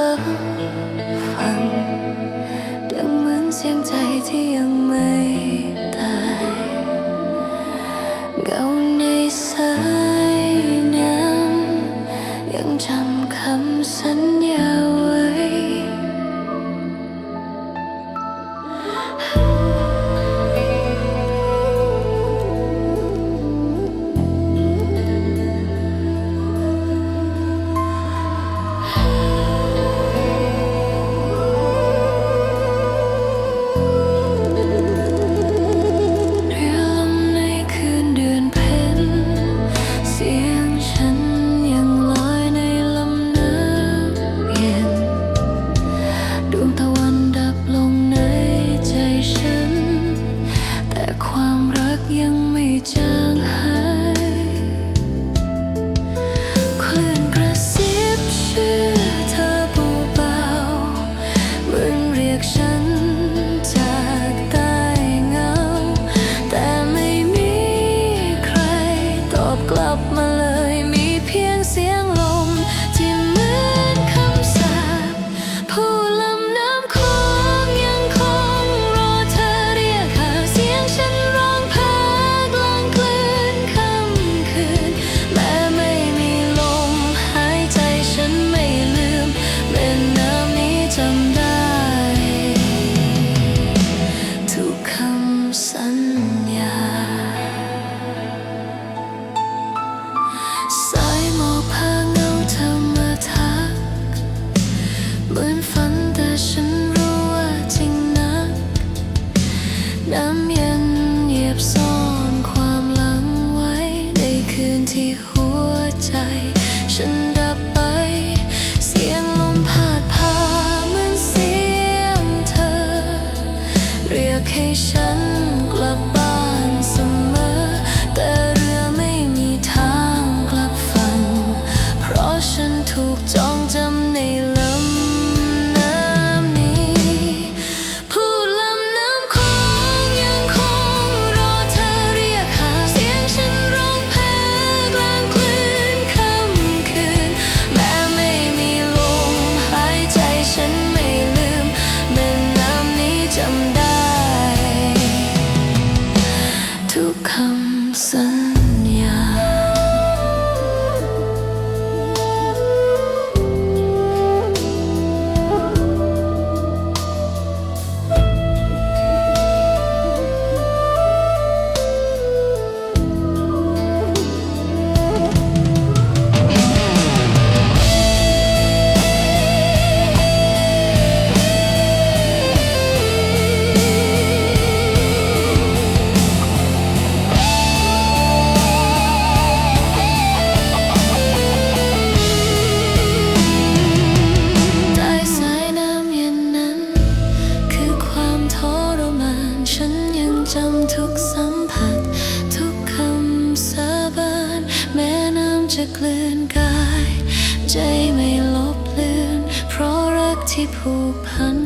her pool ลืนกาย ใจไม่ลบเลือน เพราะรักที่ผูกพัน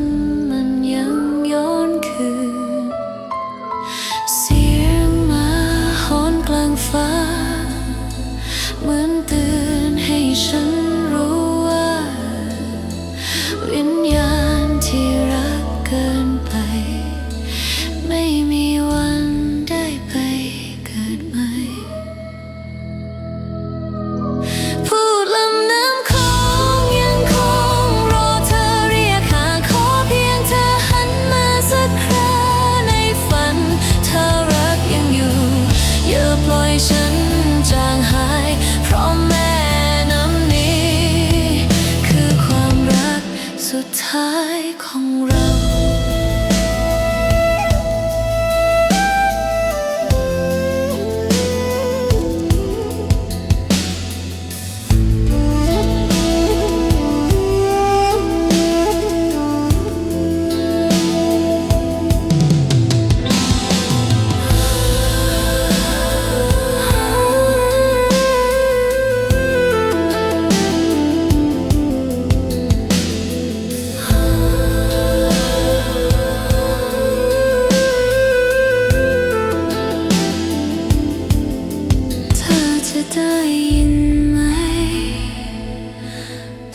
ได้ยินไหม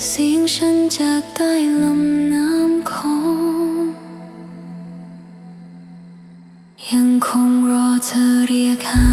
เสียงฉันจากใต้ลมน้ำโงยังคงรอเธอเรียกหา